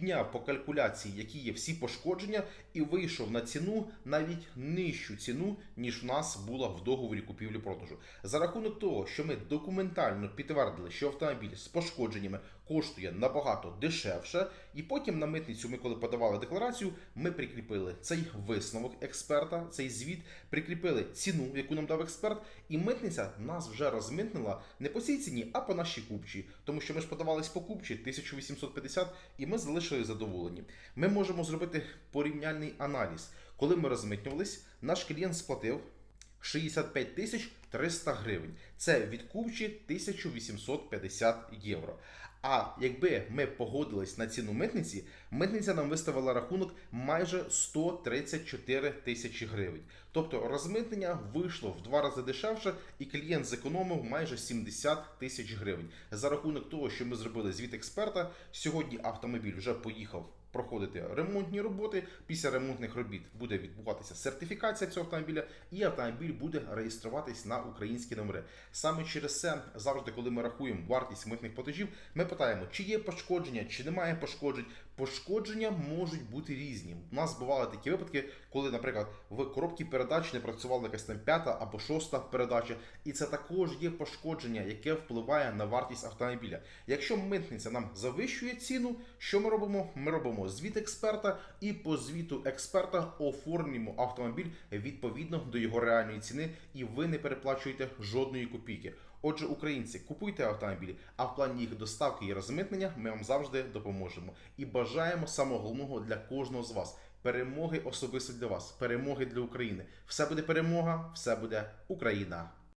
підняв по калькуляції, які є всі пошкодження, і вийшов на ціну навіть нижчу ціну, ніж в нас була в договорі купівлі-продажу. За рахунок того, що ми документально підтвердили, що автомобіль з пошкодженнями коштує набагато дешевше, і потім на митницю ми, коли подавали декларацію, ми прикріпили цей висновок експерта, цей звіт, прикріпили ціну, яку нам дав експерт, і митниця нас вже розмитнила не по цій ціні, а по нашій купчі. Тому що ми ж подавались по купчі 1850, і ми залишили задоволені. Ми можемо зробити порівняльний аналіз. Коли ми розмитнювались, наш клієнт сплатив 65 тисяч 300 гривень. Це від купчі 1850 євро. А якби ми погодились на ціну митниці, митниця нам виставила рахунок майже 134 тисячі гривень. Тобто розмитнення вийшло в два рази дешевше, і клієнт зекономив майже 70 тисяч гривень. За рахунок того, що ми зробили звіт експерта, сьогодні автомобіль вже поїхав проходити ремонтні роботи. Після ремонтних робіт буде відбуватися сертифікація цього автомобіля, і автомобіль буде реєструватись на українські номери. Саме через це завжди, коли ми рахуємо вартість митних платежів, ми питаємо, чи є пошкодження, чи немає пошкоджень. Пошкодження можуть бути різні. У нас бували такі випадки, коли, наприклад, в коробці передач не працювала якась там п'ята або шоста передача, і це також є пошкодження, яке впливає на вартість автомобіля. Якщо митниця нам завищує ціну, що ми робимо? Ми робимо звіт експерта, і по звіту експерта оформлюємо автомобіль відповідно до його реальної ціни, і ви не переплачуєте жодної копійки. Отже, українці, купуйте автомобілі, а в плані їх доставки і розмитнення ми вам завжди допоможемо. І бажаємо самого головного для кожного з вас перемоги особисто для вас, перемоги для України. Все буде перемога, все буде Україна.